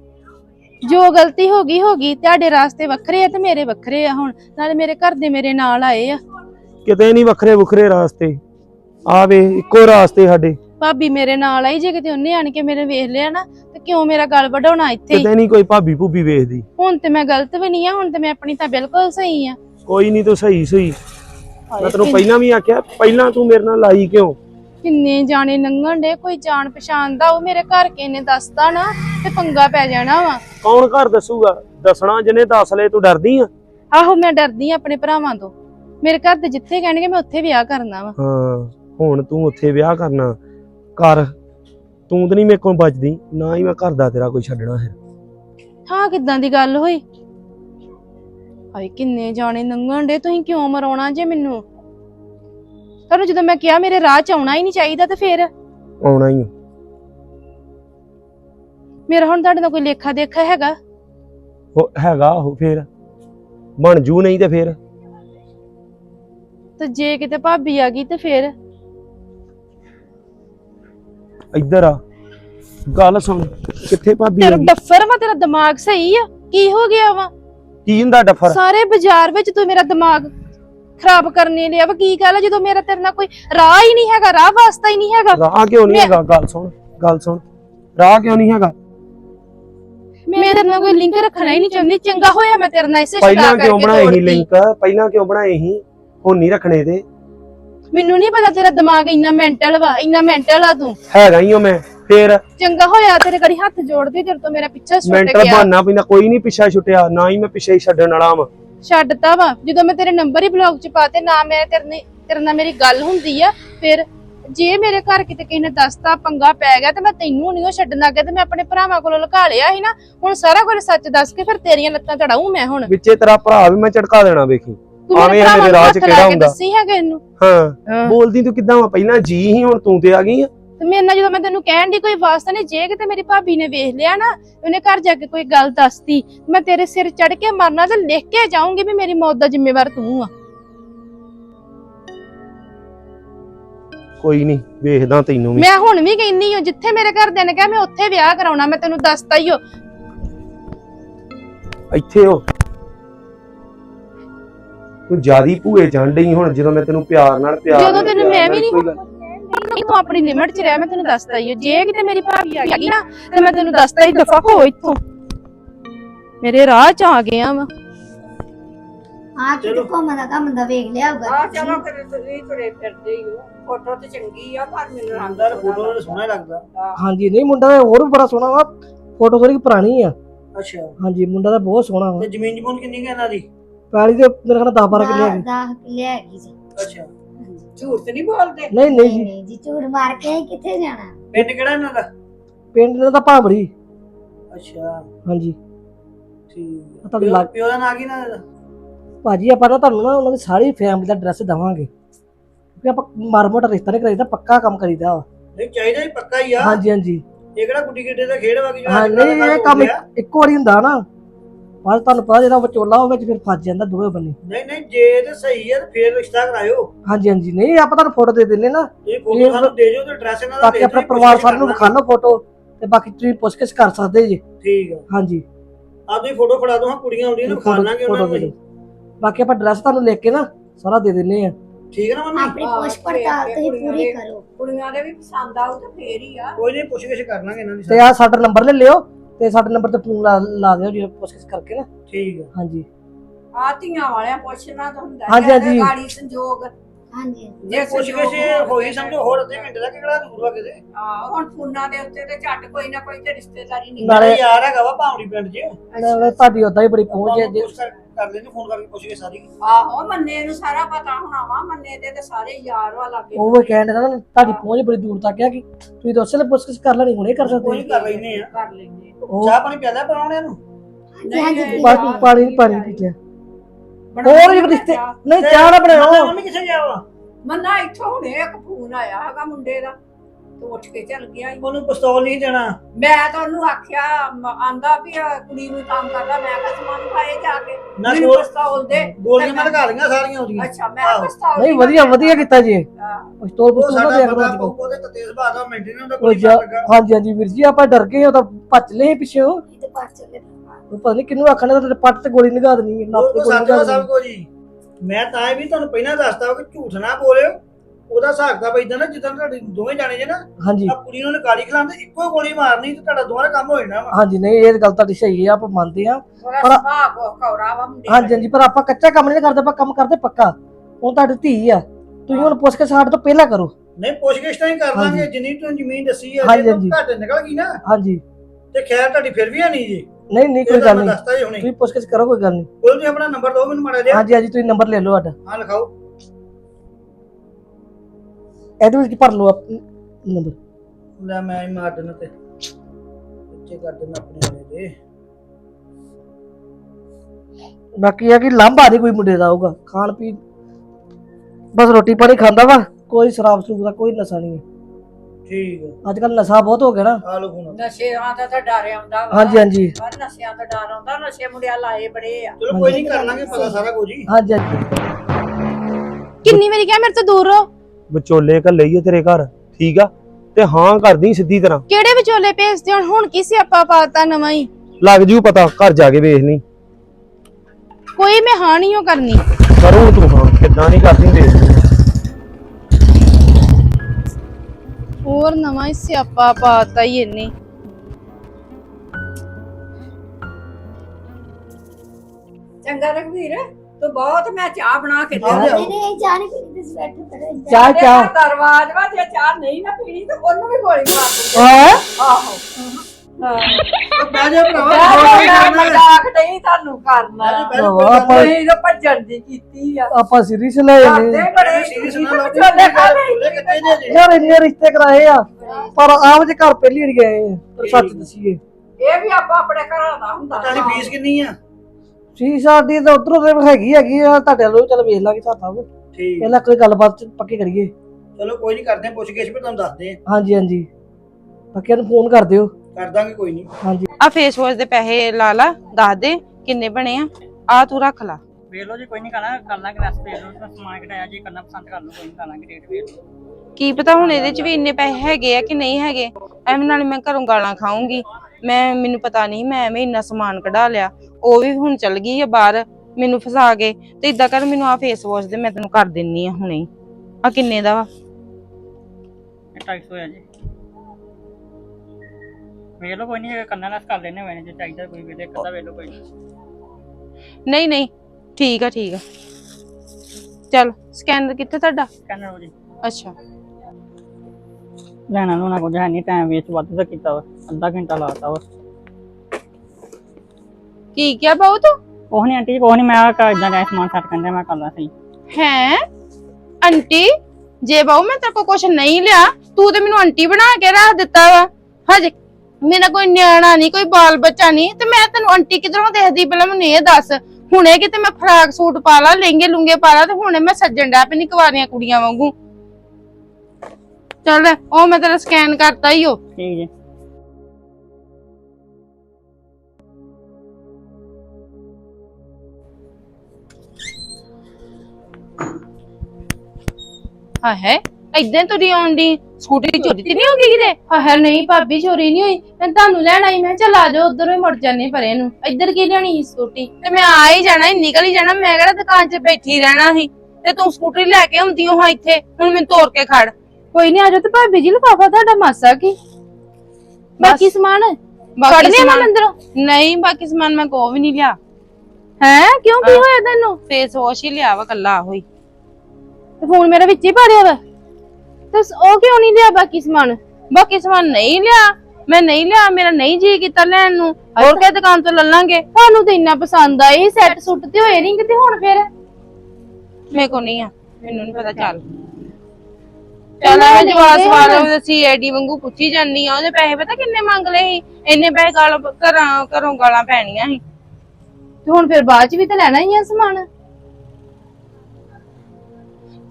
ਜੋ ਗਲਤੀ ਹੋ ਗਈ ਹੋ ਗਈ। ਤੁਹਾਡੇ ਰਾਸਤੇ ਵੱਖਰੇ ਆ ਤੇ ਮੇਰੇ ਵੱਖਰੇ ਆ ਹੁਣ। ਨਾਲੇ ਮੇਰੇ ਘਰ ਦੇ ਮੇਰੇ ਨਾਲ ਆਏ ਆ। ਕਿਤੇ ਨਹੀਂ ਵੱਖਰੇ ਵੱਖਰੇ ਰਾਸਤੇ। ਆਵੇ ਇੱਕੋ ਰਾਸਤੇ ਸਾਡੇ। ਭਾਬੀ ਮੇਰੇ ਨਾਲ ਆਈ ਜੇ ਕਿਤੇ ਉਹਨੇ ਆਣ ਕੇ ਮੇਰੇ ਵੇਖ ਲਿਆ ਨਾ ਤੇ ਕਿਉਂ ਮੇਰਾ ਗਲ ਵਢਾਉਣਾ ਇੱਥੇ ਹੀ? ਕਿਤੇ ਨਹੀਂ ਕੋਈ ਭਾਬੀ ਭੂਬੀ ਵੇਖਦੀ। ਹੁਣ ਤੇ ਮੈਂ ਗਲਤ ਵੀ ਨਹੀਂ ਆ ਹੁਣ ਤੇ ਮੈਂ ਆਪਣੀ ਤਾਂ ਬਿਲਕੁਲ ਸਹੀ ਆ। ਕੋਈ ਨਹੀਂ ਤੂੰ ਸਹੀ ਸਹੀ। ਮੈਂ ਤੈਨੂੰ ਪਹਿਲਾਂ ਵੀ ਆਖਿਆ ਪਹਿਲਾਂ ਤੂੰ ਮੇਰੇ ਨਾਲ ਲਾਈ ਕਿਉਂ? ਕਿੰਨੇ ਜਾਣੇ ਲੰਘਣ ਦੇ ਕੋਈ ਜਾਣ ਪਛਾਣ ਦਾ ਉਹ ਮੇਰੇ ਘਰ ਕੇ ਨੇ ਦੱਸਦਾ ਨਾ ਤੇ ਪੰਗਾ ਪੈ ਜਾਣਾ ਵਾ। ਕੌਣ ਘਰ ਦੱਸੂਗਾ? ਦੱਸਣਾ ਜਿਹਨੇ ਦੱਸ ਲਏ ਤੂੰ ਡਰਦੀ ਆ? ਆਹੋ ਮੈਂ ਡਰਦੀ ਆ ਆਪਣੇ ਭਰਾਵਾਂ ਤੋਂ। ਮੇਰੇ ਘਰ ਦੇ ਜਿੱਥੇ ਕਹਿਣਗੇ ਮੈਂ ਉੱਥੇ ਵਿਆਹ ਕਰਨਾ ਵਾ। ਹਾਂ ਹੁਣ ਤੂੰ ਉੱਥੇ ਵਿਆਹ ਕਰਨਾ। ਕਰ ਤੂੰ ਤਾਂ ਨਹੀਂ ਮੇਰੇ ਕੋਲ ਬਚਦੀ ਨਾ ਹੀ ਮੈਂ ਘਰ ਦਾ ਤੇਰਾ ਕੋਈ ਛੱਡਣਾ ਹੈ ਹਾਂ ਕਿੱਦਾਂ ਦੀ ਗੱਲ ਹੋਈ? ਹਾਏ ਕਿੰਨੇ ਜਾਣੇ ਲੰਘਣ ਦੇ ਤੁਸੀਂ ਕਿਉਂ ਮਰਾਉਣਾ ਜੇ ਮੈਨੂੰ? ਤੁਹਾਨੂੰ ਜਦੋਂ ਮੈਂ ਕਿਹਾ ਮੇਰੇ ਰਾਹ ਚ ਆਉਣਾ ਹੀ ਨਹੀਂ ਚਾਹੀਦਾ ਤੇ ਫੇਰ? ਆਉਣਾ ਹੀ ਆ। ਮੇਰਾ ਹੁਣ ਤੁਹਾਡੇ ਨਾਲ ਕੋਈ ਲੇਖਾ ਦੇਖਾ ਹੈਗਾ? ਉਹ ਹੈਗਾ ਉਹ ਫੇਰ। ਬਣ ਜੂ ਨਹੀਂ ਤੇ ਫੇਰ। ਤੇ ਜੇ ਕਿਤੇ ਭਾਬੀ ਆ ਗਈ ਤੇ ਫੇਰ? ਇੱਧਰ ਆ। ਗੱਲ ਸੁਣ ਕਿੱਥੇ ਭਾਬੀ ਤੇਰਾ ਡੱਫਰ ਵਾ ਤੇਰਾ ਦਿਮਾਗ ਸਹੀ ਆ? ਕੀ ਹੋ ਗਿਆ ਵਾ? ਕੀ ਹੁੰਦਾ ਡਫਰ? ਸਾਰੇ ਬਾਜ਼ਾਰ ਵਿੱਚ ਤੂੰ ਮੇਰਾ ਦਿਮਾਗ ਖਰਾਬ ਕਰਨੇ ਲਿਆ ਵਾ। ਕੀ ਗੱਲ ਆ ਜਦੋਂ ਮੇਰਾ ਤੇਰੇ ਨਾਲ ਕੋਈ ਰਾਹ ਹੀ ਨਹੀਂ ਹੈਗਾ ਰਾਹ ਵਾਸਤਾ ਹੀ ਨਹੀਂ ਹੈਗਾ? ਰਾਹ ਕਿਉਂ ਨਹੀਂ ਮੈਂ- ਹੈਗਾ? ਗੱਲ ਸੁਣ ਗੱਲ ਸੁਣ। ਰਾਹ ਕਿਉਂ ਨਹੀਂ ਹੈਗਾ? ਮੈਂ ਤੇਰੇ ਨਾਲ ਕੋਈ ਲਿੰਕ ਰੱਖਣਾ ਹੀ ਨਹੀਂ ਚਾਹੁੰਦੀ। ਚੰਗਾ ਹੋਇਆ ਮੈਂ ਤੇਰੇ ਨਾਲ ਇਸੇ ਪਹਿਲਾਂ ਸ਼ਿਕਾਰ ਕਿਉਂ ਕਰਕੇ ਬਣਾਏ ਸੀ ਤੋੜਤੀ। ਲਿੰਕ ਪਹਿਲਾਂ ਕਿਉਂ ਬਣਾਏ ਸੀ? ਹੁਣ ਨਹੀਂ ਰੱਖਣੇ ਤੇ ਮੈਨੂੰ ਨਹੀਂ ਪਤਾ ਤੇਰਾ ਦਿਮਾਗ ਇੰਨਾ ਮੈਂਟਲ ਵਾ ਇੰਨਾ ਮੈਂਟਲ ਆ ਤੂੰ। ਹੈਗਾ ਹੀ ਹਾਂ ਮੈਂ ਫੇਰ ਚੰਗਾ ਹੋਇਆ ਤੇਰੇ ਕੜੀ ਹੱਥ ਜੋੜਦੀ ਜਦ ਤੋਂ ਮੇਰਾ ਪਿੱਛਾ ਛੁੱਟ ਮੈਂਟਲ ਗਿਆ। ਬਹਾਨਾ ਪੈਂਦਾ ਕੋਈ ਨਹੀਂ ਪਿੱਛਾ ਛੁੱਟਿਆ ਨਾ ਹੀ ਮੈਂ ਪਿੱਛੇ ਹੀ ਛੱਡਣ ਵਾਲਾ ਵਾਂ। ਛੱਡਤਾ ਵਾ ਜਦੋਂ ਮੈਂ ਤੇਰੇ ਨੰਬਰ ਹੀ ਬਲੌਕ ਚ ਪਾਤੇ ਨਾ ਮੈਂ ਤੇਰੇ ਨੇ ਤੇਰੇ ਨਾਲ ਮੇਰੀ ਗੱਲ ਹੁੰਦੀ ਆ ਫਿਰ ਜੇ ਮੇਰੇ ਘਰ ਕਿਤੇ ਕਿਸੇ ਨੇ ਦੱਸਤਾ ਪੰਗਾ ਪੈ ਗਿਆ ਤੇ ਮੈਂ ਤੈਨੂੰ ਨਹੀਂ ਉਹ ਛੱਡਣ ਲੱਗਾ ਤੇ ਮੈਂ ਆਪਣੇ ਭਰਾਵਾਂ ਕੋਲੋਂ ਲੁਕਾ ਲਿਆ ਸੀ ਨਾ ਹੁਣ ਸਾਰਾ ਕੁਝ ਸੱਚ ਦੱਸ ਕੇ ਫਿਰ ਤੇਰੀਆਂ ਲੱਤਾਂ ਚੜਾਉਂ ਮੈਂ ਹੁਣ। ਵਿੱਚੇ ਤੇਰਾ ਭਰਾ ਵੀ ਮੈਂ ਝਟਕਾ ਦੇਣਾ ਵੇਖੀ। ਤੂੰ ਆਵੇਂ ਮੇਰੇ ਆ ਮੇਰੇ ਭਰਾਵਾਂ ਨੂੰ ਰਾਹ 'ਚ ਹੱਥ ਕਿਹੜਾ ਕੇ ਹੁੰਦਾ। ਦੱਸੀ ਹੈਗਾ ਇਹਨੂੰ ਹਾਂ ਬੋਲਦੀ ਤੂੰ ਕਿੱਦਾਂ ਵਾ? ਪਹਿਲਾਂ ਜੀ ਹੀ ਹੁਣ ਤੂੰ ਤੇ ਆ ਗਈ ਆ। ਤੇ ਮੇਰੇ ਨਾਲ ਜਦੋਂ ਮੈਂ ਤੈਨੂੰ ਕਹਿਣ ਦੀ ਕੋਈ ਵਾਸਤਾ ਨਹੀਂ? ਜੇ ਕਿਤੇ ਮੇਰੀ ਭਾਬੀ ਨੇ ਵੇਖ ਲਿਆ ਨਾ ਉਹਨੇ ਘਰ ਜਾ ਕੇ ਕੋਈ ਗੱਲ ਦੱਸਤੀ ਮੈਂ ਤੇਰੇ ਸਿਰ ਚੜ ਕੇ ਮਰਨਾ ਤੇ ਲਿਖ ਕੇ ਜਾਊਂਗੀ ਵੀ ਮੇਰੀ ਮੌਤ ਦਾ ਜ਼ਿੰਮੇਵਾਰ ਤੂੰ ਆ। ਕੋਈ ਨਹੀਂ ਵੇਖਦਾ ਤੈਨੂੰ ਵੀ। ਮੈਂ ਹੁਣ ਵੀ ਕਹਿੰਨੀ ਹਾਂ ਜਿੱਥੇ ਮੇਰੇ ਘਰਦਿਆਂ ਨੇ ਕਿਹਾ ਮੈਂ ਉੱਥੇ ਵਿਆਹ ਕਰਾਉਣਾ ਮੈਂ ਤੈਨੂੰ ਦੱਸਤਾ ਹੀ ਹੋ ਇੱਥੇ ਹੋ ਤੂੰ ਜਿਆਦੀ ਭੂਏ ਚੜ੍ਹ ਡਈ ਹੁਣ ਜਦੋਂ ਮੈਂ ਤੈਨੂੰ ਪਿਆਰ ਨਾਲ ਪਿਆਰ ਜਦੋਂ ਨਾਲ ਤੈਨੂੰ ਪਿਆਰ ਮੈਂ ਵੀ ਨਾਲ ਨਹੀਂ ਕੋਈ ਗੱਲ- ਨਹੀਂ ਤੂੰ ਆਪਣੀ ਲਿਮਟ 'ਚ ਰਹਿ ਮੈਂ ਤੈਨੂੰ ਦੱਸਤਾ ਹੀ ਹਾਂ ਜੇ ਕਿਤੇ ਮੇਰੀ ਭਾਬੀ ਆ ਗਈ ਨਾ ਤੇ ਮੈਂ ਤੈਨੂੰ ਦੱਸਤਾ ਹੀ ਦਫਾ ਹੋ ਇੱਥੋਂ। ਮੇਰੇ ਰਾਹ 'ਚ ਆ ਗਿਆ ਵਾ। ਆ ਕਿਤੇ ਘੁੰਮਦਾ ਘੁੰਮਦਾ ਵੇਖ ਲਿਆ ਹੋਊਗਾ। ਆ ਚਲੋ ਫਿਰ ਤੁਸੀਂ ਤੁਰੇ ਫਿਰਦੇ ਹੀ ਹੋ। ਫੋਟੋ ਤੇ ਚੰਗੀ ਆ ਪਰ ਮੈਨੂੰ ਅੰਦਰ ਫੋਟੋ ਤੇ ਸੋਹਣਾ ਲੱਗਦਾ। ਹਾਂਜੀ ਨਹੀਂ ਮੁੰਡਾ ਤਾਂ ਹੋਰ ਵੀ ਬੜਾ ਸੋਹਣਾ ਵਾ। ਫੋਟੋ ਥੋੜੀ ਪੁਰਾਣੀ ਆ। ਅੱਛਾ। ਹਾਂਜੀ ਮੁੰਡਾ ਤਾਂ ਬਹੁਤ ਸੋਹਣਾ ਵਾ। ਤੇ ਜ਼ਮੀਨ ਜਮੂਨ ਕਿੰਨੀ ਕੁ ਇਹਨਾਂ ਦੀ? ਪੈਲੀ ਦੇ ਮੇਰੇ ਖਿਆਲ 10 12 ਕਿੱਲੇ ਹੈਗੇ। ਦਾ ਕਿੱਲੇ ਹੈਗੀ ਜੀ। ਅੱਛਾ। ਝੂਠ ਤੇ ਨਹੀਂ ਬੋਲਦੇ? ਨਹੀਂ ਨਹੀਂ ਜੀ। ਨਹੀਂ ਜੀ ਝੂੜ ਮਾਰ ਕੇ ਕਿੱਥੇ ਜਾਣਾ? ਪਿੰਡ ਕਿਹੜਾ ਇਹਨਾਂ ਦਾ? ਪਿੰਡ ਦਾ ਤਾਂ ਭਾਂਬੜੀ। ਅੱਛਾ। ਹਾਂਜੀ। ਠੀਕ ਤਾਂ ਪਿਓ- ਲੱਗ- ਪਿਓ ਦਾ ਨਾਂ ਕੀ ਨਾ ਭਾਜੀ ਆਪਾਂ ਨਾ ਤੁਹਾਨੂੰ ਨਾ ਉਹਨਾਂ ਦੀ ਸਾਰੀ ਫੈਮਿਲੀ ਦਾ ਐਡਰੈਸ ਦਵਾਂਗੇ। ਕਿ ਆਪਾਂ ਮਾਰ ਮੋਟਾ ਰਿਸ਼ਤਾ ਨਹੀਂ ਕਰੀਦਾ ਪੱਕਾ ਕੰਮ ਕਰੀਦਾ ਵਾ। ਨਹੀਂ ਚਾਹੀਦਾ ਹੀ ਪੱਕਾ ਹੀ ਆ। ਹਾਂਜੀ ਹਾਂਜੀ। ਇਹ ਕਿਹੜਾ ਗੁੱਡੀ ਗਿੱਡੇ ਦਾ ਖੇਡ ਵਾ ਕਿ ਹਾਂ ਨਹੀਂ ਇਹ ਕੰਮ ਇੱਕ- ਇੱਕੋ ਵਾਰੀ ਹੁੰਦਾ ਨਾ। ਬਾਅਦ 'ਚ ਤੁਹਾਨੂੰ ਪਤਾ ਜਿਹੜਾ ਵਿਚੋਲਾ ਉਹ ਵਿੱਚ ਫਿਰ ਫਸ ਜਾਂਦਾ ਦੋਵੇਂ ਬੰਨੇ। ਨਹੀਂ ਨਹੀਂ ਜੇ ਤੇ ਸਹੀ ਹੈ ਤੇ ਫੇਰ ਰਿਸ਼ਤਾ ਕਰਾਇਓ। ਹਾਂਜੀ ਹਾਂਜੀ। ਨਹੀਂ ਆਪਾਂ ਤੁਹਾਨੂੰ ਫੋਟੋ ਦੇ ਦਿੰਨੇ ਨਾ। ਤੁਸੀਂ ਫੋਟੋ ਇਹ- ਸਾਨੂੰ ਦੇ ਦਿਓ ਤੇ ਐਡਰੈਸ ਇਹਨਾਂ ਦਾ ਬਾਕੀ ਦੇ ਆਪਣੇ ਦਿਓ, ਪਰਿਵਾਰ ਸਾਰਿਆਂ ਨੂੰ ਵਿਖਾ ਲਓ ਫੋਟੋ ਤੇ ਬਾਕੀ ਤੁਸੀਂ ਪੁੱਛਗਿੱਛ ਕਰ ਸਕਦੇ ਜੀ। ਠੀਕ ਆ। ਹਾਂਜੀ। ਆ ਤੁਸੀਂ ਫੋਟੋ ਫੜਾ ਦਿਓ ਹਾਂ ਕੁੜੀਆਂ ਆਉਂਦੀਆਂ ਨੇ ਵਿਖਾ ਲਾਂਗੇ ਉਹਨਾਂ ਦੇ ਨੂੰ। ਬਾਕੀ ਆਪਾਂ ਐਡਰੈਸ ਤੁਹਾਨੂੰ ਲਿਖ ਕੇ ਨਾ ਸਾਰਾ ਦੇ ਦਿੰਨੇ ਆ। ਠੀਕ ਹੈ ਨਾ ਮੰਮੀ? ਆਪਣੀ ਪੁੱਛ ਪੜਤਾਲ ਤੁਸੀਂ ਪੂਰੀ ਕਰੋ। ਕੁੜੀਆਂ ਦੇ ਵੀ ਪਸੰਦ ਆਉ ਤਾਂ ਫੇਰ ਹੀ ਆ। ਕੋਈ ਨਹੀਂ ਪੁੱਛ ਗਿੱਛ ਕਰ ਲਾਂਗੇ ਇਹਨਾਂ ਦੀ ਤੇ ਆ ਸਾਡਾ ਨੰਬਰ ਲੈ ਲਿਓ। ਤੇ ਸਾਡੇ ਨੰਬਰ ਤੇ ਫੋਨ ਲਾ ਲਾ ਦਿਓ ਜੀ ਪੁੱਛਗਿੱਛ ਕਰਕੇ ਨਾ। ਠੀਕ ਆ। ਹਾਂਜੀ। ਆ ਧੀਆਂ ਵਾਲਿਆਂ ਪੁੱਛਣਾ ਤਾਂ ਹੁੰਦਾ ਹਾਂਜੀ, ਹਾਂਜੀ। ਗਾੜੀ ਸੰਜੋਗ। ਹਾਂਜੀ। ਜੇ ਪੁੱਛ ਕੇ ਸੀ ਹੋਈ ਸਮਝੋ ਹੋਰ ਅੱਧੇ ਘੰਟੇ ਦਾ ਕਿਹੜਾ ਦੂਰ ਵਾ ਕਿਤੇ? ਆਹ ਹੁਣ ਫੋਨਾਂ ਦੇ ਉੱਤੇ ਤੇ ਝੱਟ ਕੋਈ ਨਾ ਕੋਈ ਤੇ ਰਿਸ਼ਤੇਦਾਰੀ ਨਹੀਂ ਨਾਲੇ ਯਾਰ ਹੈਗਾ ਵਾ ਭਾਵੜੀ ਪਿੰਡ 'ਚ। ਨਾਲੇ ਤੁਹਾਡੀ ਉਦਾਂ ਹੀ ਬੜੀ ਪਹੁੰਚ ਹੈ ਜੇ ਕਰ ਕਰ ਲੈਂਦੇ ਫੋਨ ਕਰਕੇ ਪੁੱਛ ਕੇ ਸਾਰੀ ਆਹੋ ਮੰਨੇ ਨੂੰ ਸਾਰਾ ਪਤਾ ਹੋਣਾ ਵਾ ਮੰਨੇ ਦੇ ਤੇ ਸਾਰੇ ਯਾਰ ਵਾ ਲੱਗੇ। ਉਹ ਵੀ ਕਹਿਣ ਦਾ ਤੁਹਾਡੀ ਪਹੁੰਚ ਬੜੀ ਦੂਰ ਤੱਕ ਹੈ ਕਿ ਤੁਸੀਂ ਉਸੇ ਵੇਲੇ ਪੁੱਛ ਕਰ ਲੈਣੀ ਹੁਣੇ ਕਰ ਕੋਈ ਸਕਦੇ ਨਹੀਂ ਕਰ ਲੈਨੇ ਆ। ਕਰ ਲੈਂਦੇ ਉਹ ਚਾਹ ਪਾਣੀ ਪਿਆਦਾ ਪਰਾਉਣਿਆਂ ਨੂੰ ਹਾਂਜੀ ਪਾਣੀ ਪਾਣੀ ਪਾਣੀ ਪੀ ਲਿਆ। ਹੋਰ ਵੀ ਲਿਆ ਰਿਸ਼ਤੇ। ਨਹੀਂ ਚਾਹ ਨਾ ਬਣਾਓ। ਮੰਮੀ ਕਿੱਥੇ ਗਿਆ ਵਾ? ਮੰਨਾ ਇੱਥੋਂ ਹੁਣੇ ਇੱਕ ਫੋਨ ਆਇਆ ਹੈਗਾ ਮੁੰਡੇ ਦਾ। ਤੇ ਉੱਠ ਕੇ ਚੱਲ ਗਿਆ ਈ। ਉਹਨੂੰ ਪਿਸਤੌਲ ਨਹੀਂ ਦੇਣਾ? ਮੈਂ ਤਾਂ ਉਹਨੂੰ ਆਖਿਆ ਮ- ਆਂਦਾ ਵੀ ਆਹ ਕੁੜੀ ਨੂੰ ਕੰਮ ਕਰਦਾ ਮੈਂ ਕਿਹਾ ਸਮਾਨ ਖਾਏ ਜਾ ਕੇ। ਨਾ ਮੈਨੂੰ ਗੋਲ- ਪਿਸਤੌਲ ਦੇ। ਗੋਲੀਆਂ ਮੈਂ ਲਗਾ ਲਈਆਂ ਸਾਰੀਆਂ ਉਹਦੀਆਂ। ਅੱਛਾ ਮੈਂ ਆਹੋ। ਪਿਸਤੌਲ ਨਹੀਂ ਵਧੀਆ ਵਧੀਆ ਕੀਤਾ ਜੀ। ਹਾਂ। ਪਿਸਤੌਲ ਉਹ ਪੁਸਤੌਲ ਨਾ ਸਾਡਾ ਬੰਦਾ ਤੇ ਤੇਜ਼ ਬਾਤ ਦਾ ਮਿੰਟ ਨਹੀਂ ਹੁੰਦਾ ਉਹ ਕੋਈ ਜਾ ਲੱਗਾ ਹਾਂਜੀ ਹਾਂਜੀ ਵੀਰ ਜੀ ਆਪਾਂ ਡਰ ਗਏ ਉਹ ਤਾਂ ਭੱਜ ਲਏ ਪਿੱਛੇ ਉਹ। ਤੇ ਚੱਲੇ ਪਤਾ ਨਹੀਂ ਕਿੰਨੂੰ ਆਖਣਾ ਤੇ ਪੱਟ ਤੇ ਗੋਲੀ ਨਿਗਾ ਦੇਣੀ ਨੱਪ ਤੇ ਉਹ ਗੋਲੀ ਦੇਣੀ ਸਭ ਕੁਝ ਮੈਂ ਤਾਂ ਇਹ ਵੀ ਤੁਹਾਨੂੰ ਪਹਿਲਾਂ ਦੱਸਦਾ ਕਿ ਝੂਠ ਨਾ ਬੋਲਿਓ। ਉਹਦਾ ਹਿਸਾਬ ਤਾਂ ਇਦਾਂ ਨਾ ਜਿੱਦਾਂ ਤੁਹਾਡੇ ਦੋਵੇਂ ਜਾਣੇ ਜੇ ਨਾ ਹਾਂਜੀ। ਆ ਕੁੜੀ ਨੂੰ ਗਾਲੀ ਖਿਲਾਉਂਦੇ ਇੱਕੋ ਗੋਲੀ ਮਾਰਨੀ ਤੇ ਤੁਹਾਡਾ ਦੋਵਾਂ ਦਾ ਕੰਮ ਹੋ ਜਾਣਾ ਵਾ। ਹਾਂਜੀ ਨਹੀਂ ਇਹ ਗੱਲ ਤੁਹਾਡੀ ਸਹੀ ਹੈ ਆਪਾਂ ਮੰਨਦੇ ਆ। ਉਹਦਾ ਪਰ- ਸੁਭਾਅ ਕੌੜਾ ਵਾ ਮੁੰਡੇ ਹਾਂਜੀ ਹਾਂਜੀ ਪਰ ਆਪਾਂ ਕੱਚਾ ਕੰਮ ਨਹੀਂ ਕਰਦੇ ਆਪਾਂ ਕੰਮ ਕਰਦੇ ਪੱਕਾ। ਉਹ ਤੁਹਾਡੀ ਧੀ ਆ ਤੁਸੀਂ ਹੁਣ ਪੁੱਛ ਕੇ ਸਾਡੇ ਤੋਂ ਪਹਿਲਾਂ ਕਰੋ। ਨਹੀਂ ਪੁੱਛ ਗਿੱਛ ਤਾਂ ਹੀ ਕਰ ਹਾਂਜੀ। ਲਾਂਗੇ ਜਿੰਨੀ ਤੁਹਾਨੂੰ ਜ਼ਮੀਨ ਦੱਸੀ ਹੈ ਹਾਂਜੀ, ਜੇ ਹਾਂਜੀ। ਘੱਟ ਨਿਕਲ ਗਈ ਨਾ ਹਾਂਜੀ। ਤੇ ਖੈਰ ਤੁਹਾਡੀ ਫਿਰ ਵੀ ਹੈ ਨਹੀਂ ਜੀ। ਨਹੀਂ ਨਹੀਂ ਇਹ ਕੋਈ ਗੱਲ ਨਹੀਂ। ਜੀ ਹੁਣੇ। ਤੁਸੀਂ ਪੁੱਛ ਕੇ ਕਰੋ ਕੋਈ ਗੱਲ ਨਹੀਂ। ਕੋਈ ਤੁਸੀਂ ਆਪਣਾ ਨੰਬਰ ਦਿਓ ਮੈਨੂੰ ਮਾੜਾ ਜਿਹਾ। ਹਾਂਜੀ ਹਾਂਜੀ ਤੁਸੀਂ ਨੰਬਰ ਲੈ ਲਓ ਸਾਡਾ। ਹਾਂ ਲਿਖਾਓ। ਇਹਦੇ ਵਿੱਚ ਭਰ ਲਓ ਆਪ- ਨੰਬਰ ਲੈ ਮੈਂ ਹੀ ਮਾਰ ਦੇਣਾ ਤੇ। ਬੱਚੇ ਕਰ ਦੇਣਾ ਆਪਣੇ ਵਾਲੇ ਦੇ। ਬਾਕੀ ਆ ਕਿ ਲਾਂਭਾ ਨਹੀਂ ਕੋਈ ਮੁੰਡੇ ਦਾ ਆਊਗਾ। ਖਾਣ ਪੀਣ ਬਸ ਰੋਟੀ ਪਾਣੀ ਖਾਂਦਾ ਵਾ ਕੋਈ ਸ਼ਰਾਬ ਸਰੂਬ ਦਾ ਕੋਈ ਨਸ਼ਾ ਨਹੀਂ ਹੈ। ਠੀਕ ਹੈ ਅੱਜ ਕੱਲ ਨਸ਼ਾ ਬਹੁਤ ਹੋ ਗਿਆ ਨਾ। ਆ ਲਓ ਫੋਨ ਨਸ਼ਿਆਂ ਦਾ ਤਾਂ ਡਰ ਆਉਂਦਾ ਵਾ। ਹਾਂਜੀ ਹਾਂਜੀ। ਪਰ ਨਸ਼ਿਆਂ ਦਾ ਡਰ ਆਉਂਦਾ ਨਸ਼ੇ ਮੁੰਡਿਆਂ ਲਾਏ ਬੜੇ ਆ। ਚਲੋ ਕੋਈ ਨਹੀਂ ਕਰ ਲਾਂਗੇ ਪਤਾ ਸਾਰਾ ਕੁਝ ਹੀ। ਹਾਂਜੀ ਹਾਂਜੀ। ਕਿੰਨੀ ਵਾਰੀ ਕਿਹਾ ਮੇਰੇ ਤੋਂ ਦੂਰ ਰਹੋ? ਵਿਚੋਲੇ ਘੱਲੇ ਹੀ ਆ ਤੇਰੇ ਘਰ ਠੀਕ ਆ? ਤੇ ਹਾਂ ਕਰਦੀ ਸਿੱਧੀ ਤਰ੍ਹਾਂ। ਕਿਹੜੇ ਵਿਚੋਲੇ ਭੇਜਦੇ ਹੁਣ? ਹੁਣ ਕੀ ਸਿਆਪਾ ਪਾਤਾ ਨਵਾਂ ਹੀ? ਲੱਗ ਜੂ ਪਤਾ ਘਰ ਜਾ ਕੇ ਵੇਖ ਲਈ। ਕੋਈ ਮੈਂ ਹਾਂ ਨਹੀਂ ਓ ਕਰਨੀ। ਕਰੂੰ ਤੂੰ ਹਾਂ ਕਿੱਦਾਂ ਨਹੀਂ ਕਰਦੀ ਵੇਖ ਲਈ ਹੋਰ ਨਵਾਂ ਹੀ ਸਿਆਪਾ ਪਾਤਾ ਹੀ ਇਹਨੇ। ਚੰਗਾ ਰਘਵੀਰ। ਤੂੰ ਬਹੁਤ ਮੈਂ ਚਾਹ ਬਣਾ ਕੇ ਦੇ। ਨਹੀਂ ਨਹੀਂ ਚਾਹ ਨਹੀਂ ਪੀਣੀ ਤੁਸੀਂ ਬੈਠੋ ਕਰੋ ਚਾਹ ਚਾਹ। ਦਰਵਾਜ਼ ਵਾ ਜੇ ਚਾਹ ਨਹੀਂ ਨਾ ਪੀਣੀ ਤੇ ਉਹਨੂੰ ਵੀ ਗੋਲੀ ਮਾਰ ਦੂੰਗੇ ਹਾਂ? ਆਹੋ। ਹਾਂ। ਉਹ ਬਹਿ ਜਾ ਭਰਾਵਾ ਮੈਂ ਹੋਰ ਕੀ ਤਾਂ ਕਰਨਾ ਹੈ? ਮਜ਼ਾਕ ਨਹੀਂ ਤੁਹਾਨੂੰ ਕਰਨਾ। ਬਹਿ ਜਾ, ਭਰਾਵਾ, ਬਹਿ ਜਾ, ਤੁਸੀਂ ਤਾਂ ਭੱਜਣ ਦੀ ਕੀਤੀ ਆ। ਆਪਾਂ ਸੀਰੀਅਸ ਲੈ ਬੜੇ? ਯਾਰ ਇੰਨੇ ਰਿਸ਼ਤੇ ਕਰਾਏ ਆ ਪਰ ਆਪ ਜੇ ਘਰ ਪਹਿਲੀ ਵਾਰ ਗਏ ਆ, ਸੱਚ ਦਸੀਏ। ਇਹ ਵੀ ਆਪਾਂ ਆਪਣੇ ਘਰਾਂ ਦਾ ਹੁੰਦਾ ਤੁਹਾਡੀ ਫੀਸ ਕਿੰਨੀ ਆ? ਸੀ ਸਾਡੀ ਤਾਂ ਉਧਰੋਂ ਤੇ ਹੈਗੀ ਹੈਗੀ ਆ ਤੁਹਾਡੇ ਵੱਲੋਂ ਚੱਲ ਵੇਖ ਲਾਂਗੇ ਹਿਸਾਬ ਠੀਕ। ਪਹਿਲਾਂ ਕੋਈ ਗੱਲਬਾਤ ਪੱਕੀ ਕਰੀਏ। ਚਲੋ ਕੋਈ ਨਹੀਂ ਕਰਦੇ ਪੁੱਛ ਗਿੱਛ ਵੀ ਤੁਹਾਨੂੰ ਦੱਸਦੇ ਆ ਹਾਂਜੀ ਹਾਂਜੀ। ਬਾਕੀ ਨੂੰ ਫੋਨ ਕਰ ਦਿਓ। ਕਰ ਦਾਂਗੇ ਕੋਈ ਨਹੀਂ ਹਾਂਜੀ। ਆ ਫੇਸ ਵਾਸ਼ ਦੇ ਪੈਸੇ ਲਾ ਲਾ ਦੱਸ ਦੇ ਕਿੰਨੇ ਬਣੇ ਆ। ਆ ਤੂੰ ਰੱਖ ਲਾ। ਵੇਖ ਲਓ ਜੀ ਕੋਈ ਨਹੀਂ ਕਰਨਾ ਕਰ ਲਾਂਗੇ ਰੈਸਟ ਵੇਖ ਲਓ ਤੇ ਸਮਾਨ ਕਢਾਇਆ ਜੀ ਕਰਨਾ ਪਸੰਦ ਕਰ ਲਓ ਕੋਈ ਨਹੀਂ ਕਰ ਲਾਂਗੇ ਰੇਟ ਵੇਖ ਲਓ। ਕੀ ਪਤਾ ਹੁਣ ਇਹਦੇ ਚ ਵੀ ਇੰਨੇ ਪੈਸੇ ਹੈਗੇ ਆ ਕਿ ਨਹੀਂ ਹੈਗੇ। ਐਵੇਂ ਨਾਲ ਮੈਂ ਘਰੋਂ ਗਾਲਾਂ ਖਾਊਂਗੀ। ਮੈਂ ਮੈਨੂੰ ਪਤਾ ਨਹੀਂ ਮੈਂ ਐਵੇਂ ਇੰਨਾ ਸਮਾਨ ਕਢਾ ਲਿਆ। ਉਹ ਵੀ ਹੁਣ ਚਲ ਗਈ ਆ ਬਾਹਰ ਮੈਨੂੰ ਫਸਾ ਕੇ ਤੇ ਇਦਾਂ ਕਰ ਮੈਨੂੰ ਆ ਫੇਸ ਵਾਸ਼ ਦੇ ਮੈਂ ਤੈਨੂੰ ਕਰ ਦਿੰਨੀ ਆ ਹੁਣੇ ਆ ਕਿੰਨੇ ਦਾ ਵਾ? ਇਹ 250 ਹੈ ਜੀ ਵੇਖ ਲਓ ਕੋਈ ਨਹੀਂ ਕਰਨਾ ਲੈਸ ਕਰ ਲੈਣੇ ਹੋਏ ਜੇ ਚਾਹੀਦਾ ਕੋਈ ਵੇਲੇ ਇੱਕ ਅੱਧਾ ਵੇਖ ਲਓ ਕੋਈ ਨੀ। ਨਹੀਂ ਨਹੀਂ ਠੀਕ ਆ ਠੀਕ ਆ। ਚਲ ਸਕੈਨਰ ਕਿੱਥੇ ਤੁਹਾਡਾ? ਸਕੈਨਰ ਹੋ ਜੀ। ਅੱਛਾ। ਲੈਣਾ ਲੂਣਾ ਕੁਝ ਹੈ ਨਹੀਂ ਟਾਈਮ ਵੇਸਟ ਵੱਧ ਦਾ ਕੀਤਾ ਵਾ ਅੱਧਾ ਘੰਟਾ ਲਾਤਾ ਵਾ। ਕੀ ਕਿਹਾ ਬਾਉ ਤੂੰ? ਕੋਹ ਨਹੀਂ ਆਂਟੀ ਜੀ ਕੋਹ ਨਹੀਂ ਮੈਂ ਕਾ ਇਦਾਂ ਦਾ ਸਮਾਨ ਸੈੱਟ ਕਰਦੇ ਮੈਂ ਕਰਦਾ ਸਹੀ। ਹੈ? ਆਂਟੀ ਜੇ ਬਾਉ ਮੈਂ ਤੇਰੇ ਕੋ ਕੁਛ ਨਹੀਂ ਲਿਆ ਤੂੰ ਤੇ ਮੈਨੂੰ ਆਂਟੀ ਬਣਾ ਕੇ ਰੱਖ ਦਿੱਤਾ ਵਾ। ਹਜੇ ਮੇਰਾ ਕੋਈ ਨਿਆਣਾ ਨਹੀਂ ਕੋਈ ਬਾਲ ਬੱਚਾ ਨਹੀਂ ਤੇ ਮੈਂ ਤੈਨੂੰ ਆਂਟੀ ਕਿਧਰੋਂ ਦੇਖਦੀ ਪਹਿਲਾਂ ਮੈਨੂੰ ਇਹ ਦੱਸ। ਹੁਣੇ ਕਿਤੇ ਮੈਂ ਫਰਾਕ ਸੂਟ ਪਾ ਲਾ ਲਹਿੰਗੇ ਲੁੰਗੇ ਪਾ ਲਾ ਤੇ ਹੁਣੇ ਮੈਂ ਸੱਜਣ ਡੈ ਪਈ ਕੁਵਾਰੀਆਂ ਕੁੜੀਆਂ ਵਾਂਗੂ। ਚੱਲ ਉਹ ਮੈਂ ਤੇਰਾ ਸਕੈਨ ਕਰਤਾ ਹੀ ਉਹ ਠੀਕ ਜੀ। ਹਾਂ ਹੈ ਇਦਾਂ ਤੁਰੀ ਆਉਂਦੀ ਸਕੂਟਰੀ ਚੋਰੀ ਤੇ ਨਹੀਂ ਹੋ ਗਈ ਕਿਤੇ? ਹਾਂ ਹੈ ਨਹੀਂ ਭਾਬੀ ਚੋਰੀ ਨਹੀਂ ਹੋਈ। ਮੈਂ ਤੁਹਾਨੂੰ ਲੈਣ ਆਈ ਮੈਂ ਚੱਲ ਆ ਜਾਓ ਉਧਰੋਂ ਹੀ ਮੁੜ ਜਾਂਦੇ ਪਰੇ ਨੂੰ। ਇੱਧਰ ਕੀ ਲੈਣੀ ਸੀ ਸਕੂਟੀ? ਤੇ ਮੈਂ ਆ ਹੀ ਜਾਣਾ ਸੀ, ਨਿਕਲ ਹੀ ਜਾਣਾ। ਮੈਂ ਕਿਹੜਾ ਦੁਕਾਨ 'ਚ ਬੈਠੀ ਰਹਿਣਾ ਸੀ? ਤੇ ਤੂੰ ਸਕੂਟਰੀ ਲੈ ਕੇ ਆਉਂਦੀ ਹੋ ਹਾਂ ਇੱਥੇ ਹੁਣ ਮੈਨੂੰ ਤੋੜ ਕੇ ਖੜ। ਕੋਈ ਨਹੀਂ ਆ ਜਾਓ ਤੇ ਭਾਬੀ ਜੀ ਲਫਾਫਾ ਤੁਹਾਡਾ ਮਾਸਾ ਕੀ? ਬਾਕੀ ਸਮਾਨ? ਕੱਢ ਲਿਆ ਸਮਾਨ। ਅੰਦਰੋਂ? ਨਹੀਂ ਬਾਕੀ ਸਮਾਨ ਮੈਂ ਕੋ ਵੀ ਨਹੀਂ ਲਿਆ। ਹੈ ਕਿਉਂ ਕੀ ਹੋਇਆ ਤੈਨੂੰ? ਫੇਸ ਵਾਸ਼ ਹੀ ਲਿਆ ਵਾ ਕੱਲਾ ਹੋਈ ਤੇ ਫੋਨ ਮੇਰਾ ਵਿੱਚ ਹੀ ਪਾ ਲਿਆ ਵਾ। ਤੇ ਉਹ ਕਿਉਂ ਨਹੀਂ ਲਿਆ ਬਾਕੀ ਸਮਾਨ? ਬਾਕੀ ਸਮਾਨ ਨਹੀਂ ਲਿਆ। ਮੈਂ ਨਹੀਂ ਲਿਆ ਮੇਰਾ ਨਹੀਂ ਜੀ ਕੀਤਾ ਲੈਣ ਨੂੰ। ਹੋਰ ਕਿਹ ਦੁਕਾਨ ਤੋਂ ਲੈ ਲਾਂਗੇ ਤੁਹਾਨੂੰ ਤੇ ਇੰਨਾ ਪਸੰਦ ਆਏ ਸੈੱਟ ਸੁੱਟ ਤੇ ਹੋਏ ਨਹੀਂ ਕਿਤੇ ਹੁਣ ਫਿਰ? ਮੇਰੇ ਕੋ ਨਹੀਂ ਆ। ਮੈਨੂੰ ਨਹੀਂ ਪਤਾ ਚੱਲ। ਚੱਲ ਮੈਂ ਜਵਾਬ ਸਵਾਲ ਉਹ ਸੀਆਈਡੀ ਵਾਂਗੂ ਪੁੱਛੀ ਜਾਂਦੀ ਆ ਉਹਦੇ ਪੈਸੇ ਪਤਾ ਕਿੰਨੇ ਮੰਗ ਲਏ ਸੀ? ਇੰਨੇ ਪੈਸੇ ਗਾਲ ਘਰਾਂ ਘਰੋਂ ਗਾਲਾਂ ਪੈਣੀਆਂ ਸੀ। ਤੇ ਹੁਣ ਫਿਰ ਬਾਅਦ ਚ ਵੀ ਤਾਂ ਲੈਣਾ ਹੀ ਆ ਸਮਾਨ।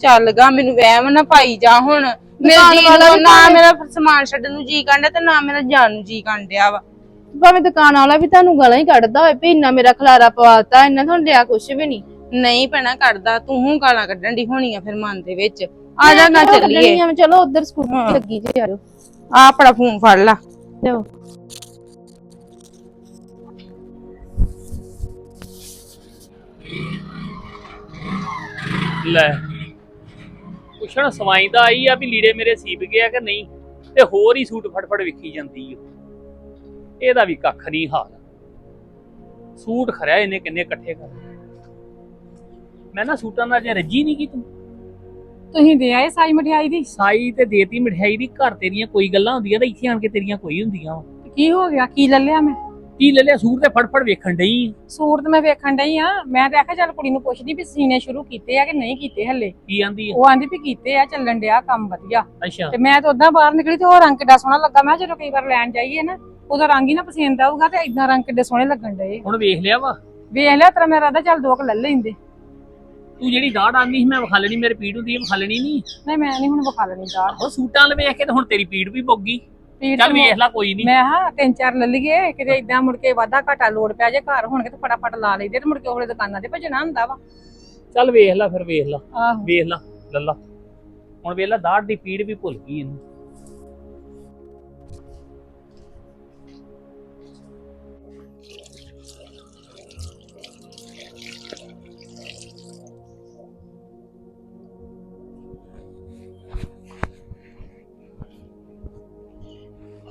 ਚੱਲ ਗਾ ਮੈਨੂੰ ਵਹਿਮ ਨਾ ਪਾਈ ਜਾ ਹੁਣ। ਮੇਰੇ ਦੁਕਾਨ ਜੀ ਵਾਲਾ ਨੂੰ ਮੇਰਾ ਸਮਾਨ ਛੱਡਣ ਨੂੰ ਜੀ ਕਾਂਡਿਆ ਤੇ ਨਾ ਮੇਰਾ ਜਾਣ ਨੂੰ ਜੀ ਕਾਂਡਿਆ ਵਾ। ਭਾਵੇਂ ਦੁਕਾਨ ਵਾਲਾ ਵੀ ਤੁਹਾਨੂੰ ਗਾਲਾਂ ਹੀ ਕੱਢਦਾ ਹੋਏ ਵੀ ਇੰਨਾ ਮੇਰਾ ਖਲਾਰਾ ਪਵਾਤਾ ਇੰਨਾ ਤੁਹਾਨੂੰ ਲਿਆ ਕੁਛ ਵੀ ਨਹੀਂ। ਨਹੀਂ ਪੈਣਾ ਕੱਢਦਾ ਤੂੰ ਹੂੰ ਗਾਲਾਂ ਕੱਢਣ ਦੀ ਹੋਣੀ ਆ ਫਿਰ ਮਨ ਦੇ ਵਿੱਚ। ਆ ਜਾ ਨਾ ਚੱਲੀਏ। ਚਲੋ ਉਧਰ ਸਕੂਟੀ ਲੱਗੀ ਜੇ ਯਾਰੋ ਆ ਆਪਣਾ ਫੋਨ ਫੜ ਲਾ। ਲਿਓ। ਲੈ। ਪੁੱਛਣ ਸਵਾਈ ਦਾ ਆਈ ਆ ਵੀ ਲੀੜੇ ਮੇਰੇ ਸੀਪ ਗਏ ਆ ਕਿ ਨਹੀਂ? ਤੇ ਹੋਰ ਹੀ ਸੂਟ ਫਟਫਟ ਵਿਖੀ ਜਾਂਦੀ ਓ। ਇਹਦਾ ਵੀ ਕੱਖ ਨਹੀਂ ਹਾਲ। ਸੂਟ ਖਰਿਆ ਇਹਨੇ ਕਿੰਨੇ ਇਕੱਠੇ ਕਰ ਮੈਂ ਨਾ ਸੂਟਾਂ ਨਾਲ ਜੇ ਰੱਜੀ ਨਹੀਂ ਕੀ ਤੂੰ? ਤੁਸੀਂ ਦੇ ਆਏ ਸਾਈ ਮਠਿਆਈ ਦੀ? ਸਾਈ ਤੇ ਦੇਤੀ ਮਠਿਆਈ ਦੀ ਘਰ ਤੇਰੀਆਂ ਕੋਈ ਗੱਲਾਂ ਹੁੰਦੀਆਂ ਤੇ ਇੱਥੇ ਆਣ ਕੇ ਤੇਰੀਆਂ ਕੋਈ ਹੁੰਦੀਆਂ ਵਾਂ। ਕੀ ਹੋ ਗਿਆ? ਕੀ ਲੈ ਲਿਆ ਮੈਂ? ਕੀ ਲੈ ਲਿਆ? ਸੂਟ ਤੇ ਫਟਫਟ ਵੇਖਣ ਡਈ। ਸੂਟ ਤੇ ਮੈਂ ਵੇਖਣ ਡਈ ਆ। ਮੈਂ ਤੇ ਆਖਿਆ ਚੱਲ ਕੁੜੀ ਨੂੰ ਪੁੱਛਦੀ ਵੀ ਸੀਨੇ ਸ਼ੁਰੂ ਕੀਤੇ ਆ ਕਿ ਨਹੀਂ ਕੀਤੇ ਹੱਲੇ? ਕੀ ਆਂਦੀ ਆ? ਉਹ ਆਂਦੀ ਵੀ ਕੀਤੇ ਆ ਚੱਲਣ ਡਿਆ ਕੰਮ ਵਧੀਆ। ਅੱਛਾ। ਤੇ ਮੈਂ ਤਾਂ ਉਦਾਂ ਬਾਹਰ ਨਿਕਲੀ ਤੇ ਉਹ ਰੰਗ ਕਿੱਡਾ ਸੋਹਣਾ ਲੱਗਾ। ਮੈਂ ਜਦੋਂ ਕਈ ਵਾਰ ਲੈਣ ਜਾਈਏ ਨਾ ਉਹਦਾ ਰੰਗ ਹੀ ਨਾ ਪਸੰਦ ਆਊਗਾ ਤੇ ਇਦਾਂ ਰੰਗ ਕਿੱਡੇ ਸੋਹਣੇ ਲੱਗਣ ਡਏ। ਹੁਣ ਵੇਖ ਲਿਆ ਵਾ। ਵੇਖ ਲਿਆ ਤੇਰਾ ਮੇਰਾ ਦਾ ਚੱਲ ਦੋ ਕੁ ਲੈ ਲੈਂਦੇ। ਤੂੰ ਜਿਹੜੀ ਦਾੜ ਆਂਦੀ ਸੀ ਮੈਂ ਵਿਖਾ ਲੈਣੀ ਮੇਰੇ ਪੀੜ ਹੁੰਦੀ ਹੈ ਵਿਖਾ ਲੈਣੀ ਨਹੀਂ ਨਹੀਂ ਮੈਂ ਨਹੀਂ ਹੁਣ ਵਿਖਾ ਲੈਣੀ ਦਾੜ ਉਹ ਸੂਟਾਂ ਵੇਖ ਕੇ ਤੇ ਹੁਣ ਤੇਰੀ ਪੀੜ ਵੀ ਪੁੱਗ ਪੀੜ ਚੱਲ ਵੇਖ ਲੈ ਕੋਈ ਨਹੀਂ ਮੈਂ ਹਾਂ ਤਿੰਨ ਚਾਰ ਲੈ ਲਈਏ ਕਿਤੇ ਇਦਾਂ ਮੁੜ ਕੇ ਵਾਧਾ ਘਾਟਾ ਲੋੜ ਪਿਆ ਜੇ ਘਰ ਹੋਣਗੇ ਤੇ ਫਟਾਫਟ ਲਾ ਲਈਦੇ ਤੇ ਮੁੜ ਕੇ ਉਹਲੇ ਦੁਕਾਨਾਂ ਤੇ ਭਜਣਾ ਹੁੰਦਾ ਵਾ। ਚੱਲ ਵੇਖ ਲੈ ਫਿਰ ਵੇਖ ਲੈ। ਆਹੋ। ਵੇਖ ਲੈ ਲੱਲਾ ਹੁਣ ਵੇਖ ਲੈ ਦਾੜ ਦੀ ਪੀੜ ਵੀ ਭੁੱਲ ਗਈ ਇਹਨੂੰ।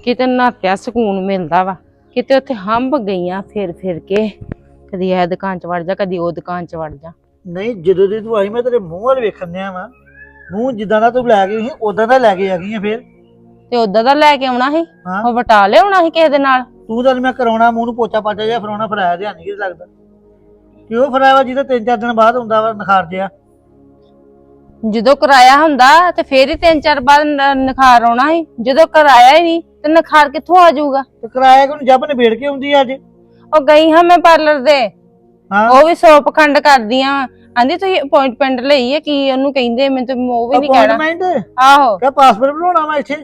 ਕਿਤੇ ਨਾਤਿਆ ਸਕੂਨ ਮਿਲਦਾ ਵਾ। ਕਿਤੇ ਉੱਥੇ ਹੰਬ ਗਈਆਂ ਫਿਰ ਫਿਰ ਕੇ। ਕਦੀ ਇਹ ਦੁਕਾਨ 'ਚ ਵੜ ਜਾ ਕਦੀ ਉਹ ਦੁਕਾਨ 'ਚ ਵੜ ਜਾ। ਨਹੀਂ ਜਦੋਂ ਦੀ ਤੂੰ ਆਈ ਮੈਂ ਤੇਰੇ ਮੂੰਹ ਵੱਲ ਵੇਖਣ ਡਿਆ ਵਾਂ। ਮੂੰਹ ਜਿੱਦਾਂ ਦਾ ਤੂੰ ਲੈ ਕੇ ਗਈ ਉਦਾਂ ਦਾ ਲੈ ਕੇ ਆ ਗਈ ਆ ਫੇਰ। ਤੇ ਉਦਾਂ ਦਾ ਲੈ ਕੇ ਆਉਣਾ ਸੀ? ਹਾਂ। ਉਹ ਵਟਾ ਲਿਆਉਣਾ ਸੀ ਕਿਸੇ ਦੇ ਨਾਲ? ਤੂੰ ਤਾਂ ਮੈਂ ਕਰਾਉਣਾ ਮੂੰਹ ਨੂੰ ਪੋਚਾ ਪਾਚਾ ਜਿਹਾ ਫਰਾਉਣਾ ਫਰਾਇਆ ਧਿਆਨ ਨਹੀਂ ਲੱਗਦਾ। ਕਿਉਂ ਫਰਾਇਆ ਵਾ? ਜਿਹਦਾ ਤਿੰਨ ਚਾਰ ਦਿਨ ਬਾਅਦ ਹੁੰਦਾ ਵਾ ਨਖਾਰ ਜਿਆ। ਜਦੋਂ ਕਰਾਇਆ ਹੁੰਦਾ ਤੇ ਫੇਰ ਹੀ ਤਿੰਨ ਚਾਰ ਬਾਅਦ ਨ- ਨਖਾਰ ਆਉਣਾ ਸੀ। ਜਦੋਂ ਕਰਾਇਆ ਹੀ ਨਹੀਂ ਤੇ ਨਖਾਰ ਕਿੱਥੋਂ ਆ ਜਾਊਗਾ? ਤੇ ਕਿਰਾਇਆ ਕਿ ਉਹਨੂੰ ਜੱਬ ਨਿਬੇੜ ਕੇ ਆਉਂਦੀ ਆ ਅੱਜ। ਉਹ ਗਈ ਹਾਂ ਮੈਂ ਪਾਰਲਰ ਦੇ ਹਾਂ। ਉਹ ਵੀ ਸੌ ਪਖੰਡ ਕਰਦੀਆਂ ਆਂਦੀ ਤੁਸੀਂ ਅਪਾਇੰਟਮੈਂਟ ਲਈ ਹੈ ਕੀ ਉਹਨੂੰ ਕਹਿੰਦੇ? ਮੈਨੂੰ ਤੇ ਉਹ ਵੀ ਨਹੀਂ ਕਹਿਣਾ। ਅਪਾਇੰਟਮੈਂਟ ਆਹੋ। ਕਾ ਪਾਸਪੋਰਟ ਬਣਾਉਣਾ ਵਾ ਇੱਥੇ?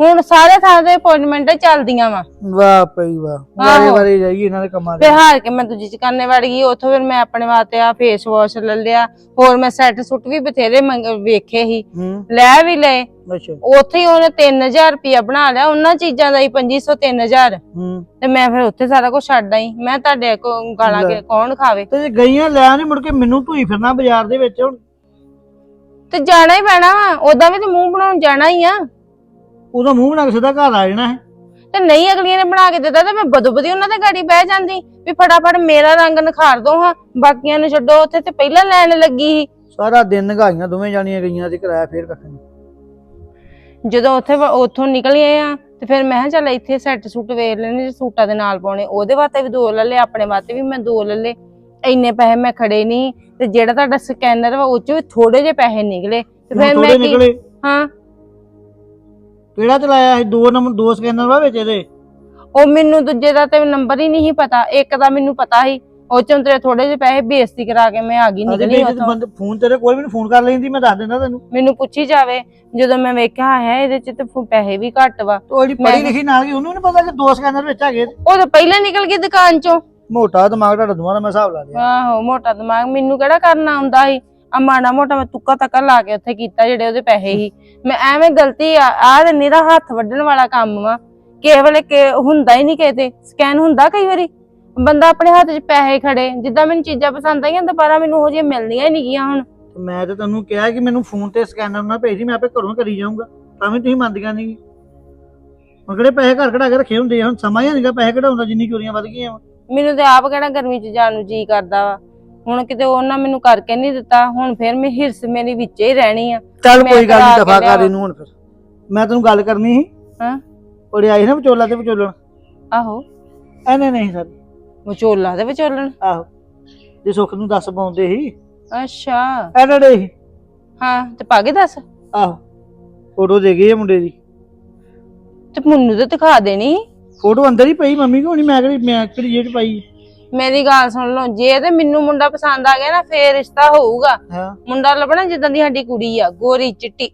ਹੁਣ ਸਾਰੇ ਥਾਂ ਤੇ ਅਪਾਇੰਟਮੈਂਟਾਂ ਚੱਲਦੀਆਂ ਵਾ। ਵਾਹ ਪਈ ਵਾਹ। ਵਾਰੇ ਵਾਰੇ ਜਾਈਏ ਇਹਨਾਂ ਦੇ ਕੰਮਾਂ ਫਿਰ ਹਾਰ ਕੇ ਮੈਂ ਦੂਜੀ ਚ ਕਰਨੇ ਵੜ ਗਈ ਉੱਥੋਂ ਫਿਰ ਮੈਂ ਆਪਣੇ ਵਾਸਤੇ ਆ ਫੇਸ ਵਾਸ਼ ਲੈ ਲਿਆ। ਹੋਰ ਮੈਂ ਸੈੱਟ ਸੁੱਟ ਵੀ ਬਥੇਰੇ ਮੰਗ- ਵੇਖੇ ਸੀ। ਹੂੰ। ਲੈ ਵੀ ਲਏ। ਅੱਛਾ। ਉੱਥੇ ਹੀ ਉਹਨੇ 3000 ਰੁਪਇਆ ਬਣਾ ਲਿਆ ਉਹਨਾਂ ਚੀਜ਼ਾਂ ਦਾ ਹੀ 2500 3000 ਹੂੰ। ਤੇ ਮੈਂ ਫਿਰ ਉੱਥੇ ਸਾਰਾ ਕੁਝ ਛੱਡ ਆਈ। ਮੈਂ ਤੁਹਾਡੇ ਕੋ ਗਾਲਾਂ ਲੈ। ਕੇ ਕੌਣ ਖਾਵੇ? ਤੇ ਜੇ ਗਈਆਂ ਲੈ ਨਹੀਂ ਮੁੜ ਕੇ ਮੈਨੂੰ ਧੂਈ ਫਿਰਨਾ ਬਾਜ਼ਾਰ ਦੇ ਵਿੱਚ ਹੁਣ। ਤੇ ਜਾਣਾ ਹੀ ਪੈਣਾ ਵਾ। ਉਦਾਂ ਵੀ ਤੇ ਮੂੰਹ ਬਣਾਉਣ ਜਾਣਾ ਹੀ ਆ। ਉਦੋਂ ਮੂੰਹ ਬਣਾ ਕੇ ਸਿੱਧਾ ਘਰ ਆ ਜਾਣਾ ਹੈ। ਤੇ ਨਹੀਂ ਅਗਲੀਆਂ ਨੇ ਬਣਾ ਕੇ ਦਿੱਤਾ ਤੇ ਮੈਂ ਬਦੋ ਬਦੀ ਉਹਨਾਂ ਦੇ ਗਾੜੀ ਬਹਿ ਜਾਂਦੀ ਵੀ ਫਟਾਫਟ ਮੇਰਾ ਰੰਗ ਨਿਖਾਰ ਦੋ ਹਾਂ ਬਾਕੀਆਂ ਨੂੰ ਛੱਡੋ ਉੱਥੇ ਤੇ ਪਹਿਲਾਂ ਲੈਣ ਲੱਗੀ ਸੀ। ਸਾਰਾ ਦਿਨ ਨਗਾਈਆਂ ਦੋਵੇਂ ਜਾਣੀਆਂ ਗਈਆਂ ਤੇ ਕਿਰਾਇਆ ਫੇਰ ਨਹੀਂ। ਜਦੋਂ ਉੱਥੇ ਉੱਥੋਂ ਨਿਕਲੇ ਆ ਤੇ ਫਿਰ ਮੈਂ ਕਿਹਾ ਚੱਲ ਇੱਥੇ ਸੈੱਟ ਸੂਟ ਵੇਖ ਲੈਣੇ ਜੇ ਸੂਟਾਂ ਦੇ ਨਾਲ ਪਾਉਣੇ। ਉਹਦੇ ਵਾਸਤੇ ਵੀ ਦੋ ਲੈ ਲਏ ਆਪਣੇ ਵਾਸਤੇ ਵੀ ਮੈਂ ਦੋ ਲੈ ਲਏ ਇੰਨੇ ਪੈਸੇ ਮੈਂ ਖੜੇ ਨਹੀਂ ਤੇ ਜਿਹੜਾ ਤੁਹਾਡਾ ਸਕੈਨਰ ਵਾ ਉਹ ਚ ਥੋੜੇ ਜਿਹੇ ਪੈਸੇ ਨਿਕਲੇ। ਤੇ ਫਿਰ ਮੈਂ ਕੀ ਹਾਂ ਕਿਹੜਾ ਚਲਾਇਆ ਸੀ? ਦੋ ਨੰਬਰ ਦੋ ਸਕੈਨਰ ਵਾ ਵਿੱਚ ਇਹਦੇ? ਉਹ ਮੈਨੂੰ ਦੂਜੇ ਦਾ ਤੇ ਨੰਬਰ ਹੀ ਨਹੀਂ ਪਤਾ। ਇੱਕ ਦਾ ਮੈਨੂੰ ਪਤਾ ਸੀ। ਉਹ ਚੋਂ ਤੇਰੇ ਥੋੜੇ ਜਿਹੇ ਪੈਸੇ ਬੇਇੱਜ਼ਤੀ ਕਰਾ ਕੇ ਮੈਂ ਆ ਗਈ ਨਿਕਲੀ ਉੱਥੋਂ। ਬੰਦੇ ਫੋਨ ਤੇਰੇ ਕੋਈ ਵੀ ਨੀ ਫੋਨ ਕਰ ਲੈਂਦੀ ਮੈਂ ਦੱਸ ਦਿੰਦਾ ਤੈਨੂੰ। ਮੈਨੂੰ ਪੁੱਛੀ ਜਾਵੇ ਜਦੋਂ ਮੈਂ ਵੇਖਿਆ ਹੈ ਇਹਦੇ ਚ ਤੇ ਫ- ਪੈਸੇ ਵੀ ਘੱਟ ਵਾ। ਉਹ ਜਿਹੜੀ ਪੜ੍ਹੀ ਲਿਖੀ ਨਾਲ ਗਈ ਉਹਨੂੰ ਨਹੀਂ ਪਤਾ ਕਿ ਦੋ ਸਕੈਨਰ ਵਿੱਚ ਹੈਗੇ ਤੇ। ਉਹ ਤਾਂ ਪਹਿਲਾਂ ਨਿਕਲ ਗਈ ਦੁਕਾਨ ਚੋਂ। ਮੋਟਾ ਦਿਮਾਗ ਤੁਹਾਡਾ ਦੋਵਾਂ ਦਾ ਮੈਂ ਹਿਸਾਬ ਲਾ ਲਿਆ। ਆਹੋ ਮੋਟਾ ਦਿਮਾਗ। ਮੈਨੂੰ ਕਿਹੜਾ ਕਰਨਾ ਆਉਂਦਾ ਸੀ? ਆ ਮਾੜਾ ਮੋਟਾ ਮੈਂ ਤੁੱਕਾ ਤੱਕਾ ਲਾ ਕੇ ਉੱਥੇ ਕੀਤਾ ਜਿਹੜੇ ਉਹਦੇ ਪੈਸੇ ਸੀ। ਮੈਂ ਐਵੇਂ ਗਲਤੀ ਆ ਤੇ ਨਿਰਾ ਹੱਥ ਵੱਢਣ ਵਾਲਾ ਕੰਮ ਵਾ। ਕਿਸੇ ਵੇਲੇ ਕਿ ਹੁੰਦਾ ਹੀ ਨਹੀਂ ਕਿਤੇ ਸਕੈਨ ਹੁੰਦਾ ਕਈ ਵਾਰੀ। ਬੰਦਾ ਆਪਣੇ ਹੱਥ 'ਚ ਪੈਸੇ ਖੜੇ। ਜਿੱਦਾਂ ਮੈਨੂੰ ਚੀਜ਼ਾਂ ਪਸੰਦ ਆਈਆਂ ਦੁਬਾਰਾ ਮੈਨੂੰ ਉਹ ਜਿਹੀਆਂ ਮਿਲਣੀਆਂ ਹੀ ਨਹੀਂ ਗੀਆਂ ਹੁਣ ਮੈਂ ਤੇ ਤੈਨੂੰ ਕਿਹਾ ਕਿ ਮੈਨੂੰ ਫੋਨ ਤੇ ਸਕੈਨਰ ਨਾ ਭੇਜੀ ਮੈਂ ਆਪੇ ਘਰੋਂ ਕਰੀ ਜਾਊਂਗਾ। ਤਾਂ ਵੀ ਤੁਸੀਂ ਮੰਨਦੀਆਂ ਨਹੀਂ। ਹੁਣ ਕਿਹੜੇ ਪੈਸੇ ਘਰ ਕਢਾ ਕੇ ਰੱਖੇ ਹੁੰਦੇ ਆ? ਹੁਣ ਸਮਾਂ ਹੀ ਨਹੀਂਗਾ ਪੈਸੇ ਕਢਾਉਂਦਾ ਜਿੰਨੀ ਚੋਰੀਆਂ ਵੱਧ ਗਈਆਂ ਵਾ। ਮੈਨੂੰ ਤੇ ਆਪ ਕਿਹੜਾ ਗਰਮੀ 'ਚ ਜਾਣ ਨੂੰ ਜੀ ਕਰਦਾ ਵਾ। ਹੁਣ ਕਿਤੇ ਉਹਨਾਂ ਮੈਨੂੰ ਕਰਕੇ ਨਹੀਂ ਦਿੱਤਾ ਹੁਣ ਫਿਰ ਮੈਂ ਹਿਰਸ ਮੇਰੀ ਵਿੱਚ ਹੀ ਰਹਿਣੀ ਆ। ਚੱਲ ਮੈਂ ਕੋਈ ਗੱਲ ਕਰਾ ਨਹੀਂ ਕੇ ਦਫਾ ਕਰ ਲਿਆਵਾਂ। ਇਹਨੂੰ ਹੁਣ ਫਿਰ। ਮੈਂ ਤੈਨੂੰ ਗੱਲ ਕਰਨੀ ਸੀ। ਹਾਂ? ਉਹਦੇ ਆਏ ਸੀ ਨਾ ਵਿਚੋਲਾ ਤੇ ਵਿਚੋਲਣ। ਆਹੋ। ਐਨੇ ਨਹੀਂ ਸਰ। ਵਿਚੋਲਾ ਦੇ ਵਿਚੋਲਣ? ਆਹੋ। ਜੇ ਸੁੱਖ ਨੂੰ ਦੱਸ ਪਾਉਂਦੇ ਸੀ। ਅੱਛਾ। ਐਨੇ ਦੇ ਸੀ। ਹਾਂ ਤੇ ਪਾਗੇ ਦੱਸ। ਆਹੋ। ਫੋਟੋ ਦੇ ਗਈ ਮੁੰਡੇ ਦੀ। ਤੇ ਮੈਨੂੰ ਤੇ ਦਿਖਾ ਦੇਣੀ। ਫੋਟੋ ਅੰਦਰ ਹੀ ਪਈ ਮੰਮੀ ਕੋਲ ਨਹੀਂ ਮੈਂ ਕਿਹੜੀ ਮੈਂ ਕਿਹੜੀ ਜੇਬ 'ਚ ਪਾਈ ਮੇਰੀ ਗੱਲ ਸੁਣ ਲਓ ਜੇ ਤੇ ਮੈਨੂੰ ਮੁੰਡਾ ਪਸੰਦ ਆ ਗਿਆ ਨਾ ਫੇਰ ਰਿਸ਼ਤਾ ਹੋਊਗਾ। ਹਾਂ। ਮੁੰਡਾ ਲੱਭਣਾ ਜਿੱਦਾਂ ਦੀ ਸਾਡੀ ਕੁੜੀ ਆ ਗੋਰੀ ਚਿੱਟੀ।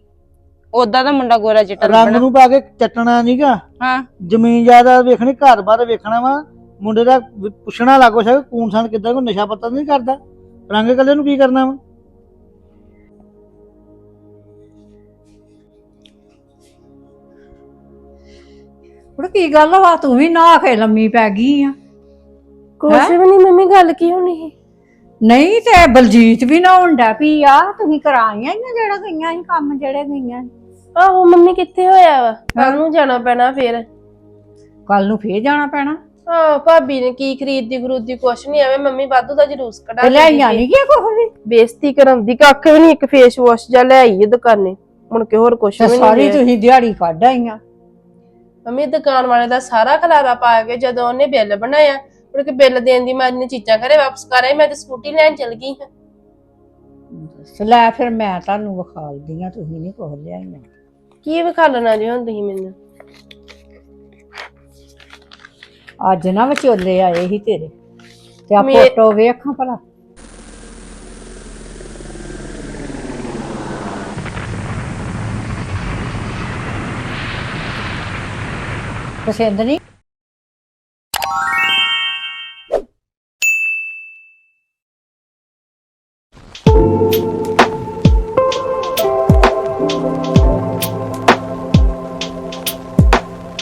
ਉਦਾਂ ਦਾ ਮੁੰਡਾ ਗੋਰਾ ਚਿੱਟਾ ਰੰਗ ਲੱਭਣਾ ਨੂੰ ਪਾ ਕੇ ਚੱਟਣਾ ਨਹੀਂਗਾ ਹਾਂ। ਜ਼ਮੀਨ ਜ਼ਿਆਦਾ ਵੇਖਣੀ ਘਰ ਬਾਰ ਵੇਖਣਾ ਵਾ। ਮੁੰਡੇ ਦਾ ਪੁੱਛਣਾ ਲੱਗੋ ਸ਼ਾਇਦ ਕੂਨ ਸਾਨ ਕਿੱਦਾਂ ਕੋਈ ਨਸ਼ਾ ਪੱਤਾ ਨਹੀਂ ਕਰਦਾ। ਰੰਗ ਕੱਲੇ ਨੂੰ ਕੀ ਕਰਨਾ ਵਾ? ਹੁਣ ਕੀ ਗੱਲ ਵਾ ਤੂੰ ਵੀ ਨਾ ਕੇ ਲੰਮੀ ਪੈ ਗਈ ਆ। ਕੁਛ? ਵੀ ਨਹੀਂ ਮੰਮੀ ਗੱਲ ਕੀ ਹੋਣੀ ਸੀ? ਨਹੀਂ ਤੇ ਬਲਜੀਤ ਵੀ ਨਾ ਹੁੰਦਾ ਪਈ ਆ ਤੁਸੀਂ ਕਰਾਈਆਂ ਹੀ ਜਿਹੜਾ ਗਈਆਂ ਸੀ ਕੰਮ ਜਿਹੜੇ ਗਈਆਂ ਆਹੋ ਮੰਮੀ ਕਿੱਥੇ ਹੋਇਆ ਵਾ? ਕੱਲ ਨੂੰ ਜਾਣਾ ਪੈਣਾ ਫੇਰ। ਕੱਲ ਨੂੰ ਫੇਰ ਜਾਣਾ ਪੈਣਾ। ਹਾਂ ਭਾਬੀ ਨੇ ਕੀ ਖਰੀਦਦੀ ਖਰੂਦੀ ਕੁਛ ਨਹੀਂ ਐਵੇਂ ਮੰਮੀ ਵਾਧੂ ਦਾ ਜਲੂਸ ਕਢਾ ਤੇ ਕੇ ਲਿਆਈਆਂ। ਨਹੀਂ ਗਿਆ ਕੁਛ ਵੀ? ਬੇਇੱਜ਼ਤੀ ਕਰਾਉਂਦੀ ਕੱਖ ਵੀ ਨਹੀਂ ਇੱਕ ਫੇਸ ਵਾਸ਼ ਜਾਂ ਲੈ ਆਈ ਹੈ ਦੁਕਾਨੇ। ਮੁੜ ਕੇ ਹੋਰ ਕੁਛ ਤੇ ਵੀ ਸਾਰੀ ਨਹੀਂ ਤੁਸੀਂ ਦਿਹਾੜੀ ਕੱਢ ਆਈਆਂ। ਮੰਮੀ ਦੁਕਾਨ ਵਾਲੇ ਦਾ ਸਾਰਾ ਖਲਾਰਾ ਪਾ ਕੇ ਜਦੋਂ ਉਹਨੇ ਬਿੱਲ ਬਣਾਇਆ ਮੁੜ ਕੇ ਬਿੱਲ ਦੇਣ ਦੀ ਮਾਰੀ ਨੇ ਚੀਜ਼ਾਂ ਘਰੇ ਵਾਪਸ ਕਰ ਆਈ ਮੈਂ ਤੇ ਸਕੂਟੀ ਲੈਣ ਚਲ ਗਈ ਹਾਂ। ਲੈ ਫਿਰ ਮੈਂ ਤੁਹਾਨੂੰ ਵਿਖਾਲਦੀ ਆ ਤੁਸੀਂ ਨਹੀਂ ਕੁਛ ਲਿਆਈਆਂ। ਕੀ ਵਿਖਾਲਣਾ ਜੀ ਹੁਣ ਤੁਸੀਂ ਮੈਨੂੰ? ਅੱਜ ਨਾ ਵਿਚੋਲੇ ਆਏ ਸੀ ਤੇਰੇ ਤੇ ਆ ਮੇ- ਫੋਟੋ ਵੇਖਾਂ ਭਲਾ। ਪਸੰਦ ਨਹੀਂ